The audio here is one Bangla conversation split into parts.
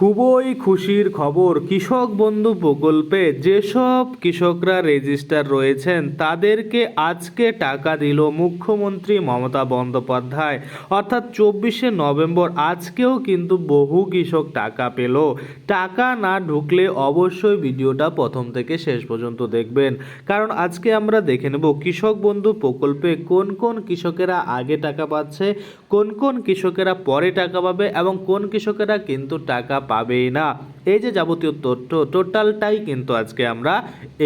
খুবই খুশির খবর, কৃষক বন্ধু প্রকল্পে যেসব কৃষকরা রেজিস্টার রয়েছেন, তাদেরকে আজকে টাকা দিল মুখ্যমন্ত্রী মমতা বন্দ্যোপাধ্যায়। অর্থাৎ চব্বিশে নভেম্বর আজকেও কিন্তু বহু কৃষক টাকা পেল। টাকা না ঢুকলে অবশ্যই ভিডিওটা প্রথম থেকে শেষ পর্যন্ত দেখবেন। কারণ আজকে আমরা দেখে নেব কৃষক বন্ধু প্রকল্পে কোন কোন কৃষকেরা আগে টাকা পাচ্ছে, কোন কোন কৃষকেরা পরে টাকা পাবে এবং কোন কৃষকেরা কিন্তু টাকা পাবেই না। এই যে যাবতীয় তথ্য টোটালটাই কিন্তু আজকে আমরা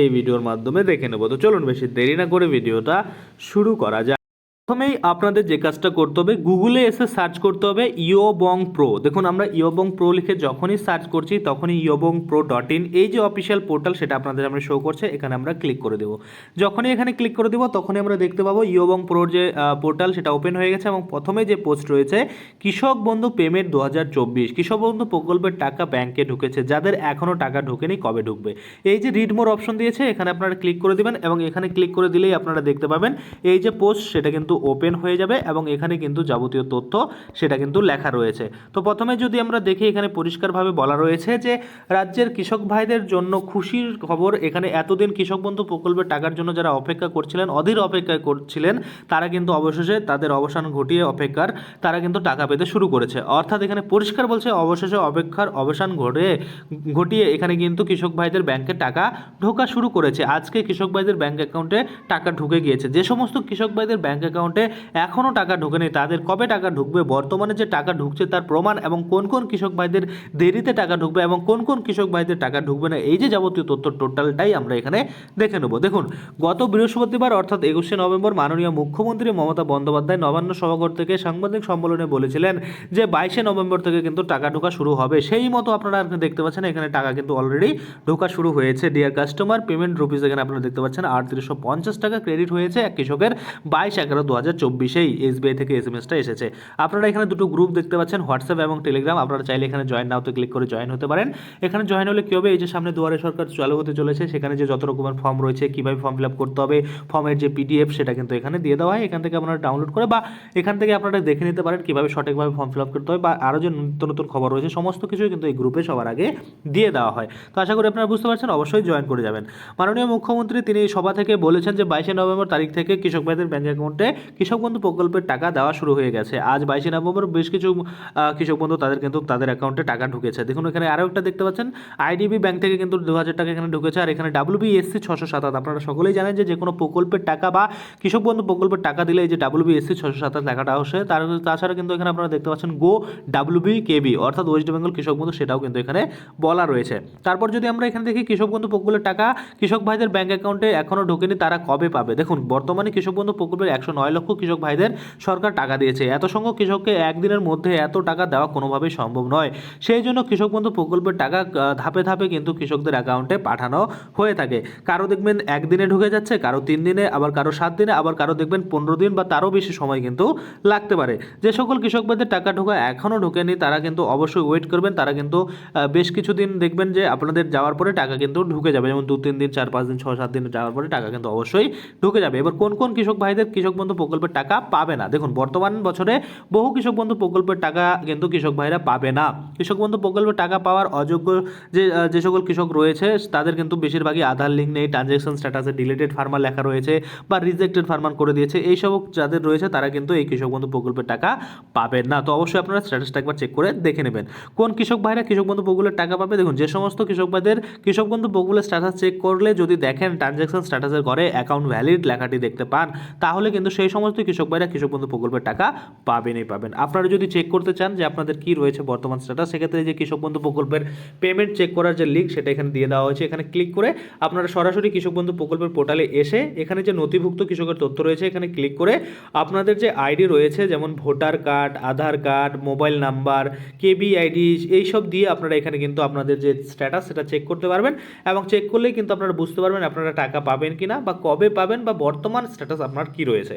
এই ভিডিওর মাধ্যমে দেখে নেব। তো চলুন বেশি দেরি না করে ভিডিওটা শুরু করা যাক। প্রথমেই আপনাদের যে কাজটা করতে হবে, গুগলে এসে সার্চ করতে হবে ইয়োবং প্রো। দেখুন, আমরা ইয়োবং প্রো লিখে যখনই সার্চ করছি, তখনই ইয়োবং প্রো ডট ইন। এই যে অফিসিয়াল পোর্টাল, সেটা আপনাদের আমরা শো করছে, এখানে আমরা ক্লিক করে দেবো। যখনই এখানে ক্লিক করে দেবো, তখনই আমরা দেখতে পাবো ইয়োবং প্রোর যে পোর্টাল, সেটা ওপেন হয়ে গেছে এবং প্রথমে যে পোস্ট রয়েছে, কৃষক বন্ধু পেমেন্ট দু হাজার চব্বিশ। কৃষক বন্ধু প্রকল্পের টাকা ব্যাংকে ঢুকেছে, যাদের এখনও টাকা ঢুকেনি, কবে ঢুকবে? এই যে রিড মোর অপশন দিয়েছে, এখানে আপনারা ক্লিক করে দিবেন এবং এখানে ক্লিক করে দিলেই আপনারা দেখতে পাবেন, এই যে পোস্ট সেটা কিন্তু ওপেন হয়ে যাবে এবং এখানে কিন্তু যাবতীয় তথ্য সেটা কিন্তু লেখা রয়েছে। তো প্রথমে যদি আমরা দেখি, এখানে পরিষ্কারভাবে বলা রয়েছে যে রাজ্যের কৃষক ভাইদের জন্য খুশির খবর, এখানে এতদিন কৃষক বন্ধু প্রকল্পের টাকার জন্য যারা অপেক্ষা করছিলেন, অধীর অপেক্ষা করছিলেন, তারা কিন্তু অবশেষে তাদের অবসান ঘটিয়ে অপেক্ষার তারা কিন্তু টাকা পেতে শুরু করেছে। অর্থাৎ এখানে পরিষ্কার বলছে, অবশেষে অপেক্ষার অবসান ঘটে, ঘটিয়ে এখানে কিন্তু কৃষক ভাইদের ব্যাংকে টাকা ঢোকা শুরু করেছে। আজকে কৃষক ভাইদের ব্যাংক অ্যাকাউন্টে টাকা ঢুকে গিয়েছে। যে সমস্ত কৃষক ভাইদের ব্যাংক অ্যাকাউন্টে এখনও টাকা ঢুকেনি। তাদের কবে টাকা ঢুকবে? বর্তমানে যে টাকা ঢুকছে তার প্রমাণ এবং কোন কোন কৃষক ভাইদের দেরিতে টাকা ঢুকবে এবং কোন কোন কৃষক ভাইদের টাকা ঢুকবে না, এই যে যাবতীয় তথ্য টোটালটাই আমরা এখানে দেখে নেব। দেখুন, গত বৃহস্পতিবার অর্থাৎ একুশে নভেম্বর মাননীয় মুখ্যমন্ত্রী মমতা বন্দ্যোপাধ্যায় নবান্ন সভাঘর থেকে সাংবাদিক সম্মেলনে বলেছিলেন যে বাইশে নভেম্বর থেকে কিন্তু টাকা ঢোকা শুরু হবে। সেই মতো আপনারা দেখতে পাচ্ছেন এখানে টাকা কিন্তু অলরেডি ঢোকা শুরু হয়েছে। ডিয়ার কাস্টমার পেমেন্ট রুপিস এখানে আপনারা দেখতে পাচ্ছেন আটত্রিশশো পঞ্চাশ টাকা ক্রেডিট হয়েছে। এক কৃষকের বাইশ এগারো দু হাজার চব্বিশেই এসবিআই থেকে এস এম এসটা এসেছে। আপনারা এখানে দুটো গ্রুপ দেখতে পাচ্ছেন হোয়াটসঅ্যাপ এবং টেলিগ্রাম আপনারা চাইলে এখানে জয়েন নাওতে ক্লিক করে জয়েন হতে পারেন। এখানে জয়েন হলে কী হবে? এই যে সামনে দুয়ারে সরকার চালু হতে চলেছে, সেখানে যে যত রকমের ফর্ম রয়েছে, কীভাবে ফর্ম ফিল আপ করতে হবে ফর্মের যে পিডিএফ সেটা কিন্তু এখানে দিয়ে দেওয়া হয়। এখান থেকে আপনারা ডাউনলোড করে বা এখান থেকে আপনারা দেখে নিতে পারেন কীভাবে সঠিকভাবে ফর্ম ফিল আপ করতে হয় বা আরও যে নিত্য নতুন খবর রয়েছে, সমস্ত কিছুই কিন্তু এই গ্রুপে সবার আগে দিয়ে দেওয়া হয়। তো আশা করি আপনারা বুঝতে পারছেন, অবশ্যই জয়েন করে যাবেন। মাননীয় মুখ্যমন্ত্রী, তিনি সভা থেকে বলেছেন যে বাইশে নভেম্বর তারিখ থেকে কৃষক ভাইদের ব্যাংক অ্যাকাউন্টে কৃষক বন্ধু প্রকল্পের টাকা দেওয়া শুরু হয়ে গেছে। আজ বাইশে নভেম্বর বেশ কিছু কৃষক বন্ধু তাদের কিন্তু তাদের অ্যাকাউন্টে টাকা ঢুকেছে। দেখুন, এখানে আরও একটা দেখতে পাচ্ছেন। আইডিবি ব্যাংক থেকে কিন্তু দু হাজার টাকা এখানে ঢুকেছে। আর এখানে ডাব্লিউবিএসসি ছশো সাতাত আপনারা সকলেই জানেন যে যে কোনো প্রকল্পের টাকা বা কৃষক বন্ধু প্রকল্পের টাকা দিলে এই যে ডাব্লিউবিএসসি ছশো সাতাত লেখাটা আসে তার তাছাড়া কিন্তু এখানে আপনারা দেখতে পাচ্ছেন গো ডাব্লিউবি কেবি অর্থাৎ ওয়েস্ট বেঙ্গল কৃষক বন্ধু সেটাও কিন্তু এখানে বলা রয়েছে। তারপর যদি আমরা এখানে দেখি কৃষক বন্ধু প্রকল্পের টাকা, কৃষক ভাইদের ব্যাংক অ্যাকাউন্টে এখনও ঢোকেনি, তারা কবে পাবে? দেখুন, বর্তমানে কৃষক বন্ধু প্রকল্পের একশো নয় লক্ষ কৃষক ভাইদের সরকার টাকা দিয়েছে। এত সংখ্যক কৃষককে একদিনের মধ্যে এত টাকা দেওয়া কোনোভাবেই সম্ভব নয়। সেই জন্য কৃষক বন্ধু প্রকল্পের টাকা ধাপে ধাপে কিন্তু কৃষকদের অ্যাকাউন্টে পাঠানো হয়ে থাকে। কারও দেখবেন একদিনে ঢুকে যাচ্ছে, কারও তিন দিনে, আবার কারও সাত দিনে, আবার কারও দেখবেন পনেরো দিন বা তারও বেশি সময় কিন্তু লাগতে পারে। যে সকল কৃষক ভাইদের টাকা ঢোকা এখনও ঢোকেনি, তারা কিন্তু অবশ্যই ওয়েট করবেন। তারা কিন্তু বেশ কিছুদিন দেখবেন যে আপনাদের যাওয়ার পরে টাকা কিন্তু ঢুকে যাবে। যেমন দু, তিন দিন, চার, পাঁচ দিন, ছ, সাত দিন যাওয়ার পরে টাকা কিন্তু অবশ্যই ঢুকে যাবে। এবার কোন কোন কৃষক ভাইদের, কৃষক বন্ধু প্রকল্পের টাকা পাবে না। দেখুন, বর্তমান বছরে বহু কৃষক বন্ধু প্রকল্পের টাকা কিন্তু কৃষক ভাইরা পাবে না। কৃষক বন্ধু প্রকল্পের টাকা পাওয়ার অযোগ্য যে যে সকল কৃষক রয়েছে, তাদের কিন্তু বেশিরভাগই আধার লিঙ্ক নেই ট্রানজ্যাকশন স্ট্যাটাসে ডিলেটেড ফার্মার লেখা রয়েছে বা রিজেক্টেড ফার্মার করে দিয়েছে। এইসব যাদের রয়েছে, তারা কিন্তু এই কৃষক বন্ধু প্রকল্পের টাকা পাবেন না। তো অবশ্যই আপনারা স্ট্যাটাসটা একবার চেক করে দেখে নেবেন। কোন কৃষক ভাইরা কৃষক বন্ধু প্রকল্পের টাকা পাবে? দেখুন, যে সমস্ত কৃষক ভাইদের কৃষক বন্ধু প্রকল্পের স্ট্যাটাস চেক করলে যদি দেখেন ট্রানজ্যাকশন স্ট্যাটাসের ঘরে অ্যাকাউন্ট ভ্যালিড লেখাটি দেখতে পান, তাহলে কিন্তু সেই সমস্ত কৃষক ভাইরা, কৃষক বন্ধু প্রকল্পের টাকা পাবেনই পাবেন। আপনারা যদি চেক করতে চান যে আপনাদের কি রয়েছে বর্তমান স্ট্যাটাস সেক্ষেত্রে যে কৃষক বন্ধু প্রকল্পের পেমেন্ট চেক করার যে লিঙ্ক সেটা এখানে দিয়ে দেওয়া হয়েছে। এখানে ক্লিক করে আপনারা সরাসরি কৃষক বন্ধু প্রকল্পের পোর্টালে এসে এখানে যে নথিভুক্ত কৃষকের তথ্য রয়েছে, এখানে ক্লিক করে আপনাদের যে আইডি রয়েছে, যেমন voter card Aadhaar card mobile number কেবি আইডি এইসব দিয়ে আপনারা এখানে কিন্তু আপনাদের যে স্ট্যাটাস সেটা চেক করতে পারবেন। এবং চেক করলেই কিন্তু আপনারা বুঝতে পারবেন আপনারা টাকা পাবেন কিনা বা কবে পাবেন বা বর্তমান স্ট্যাটাস আপনার কি রয়েছে।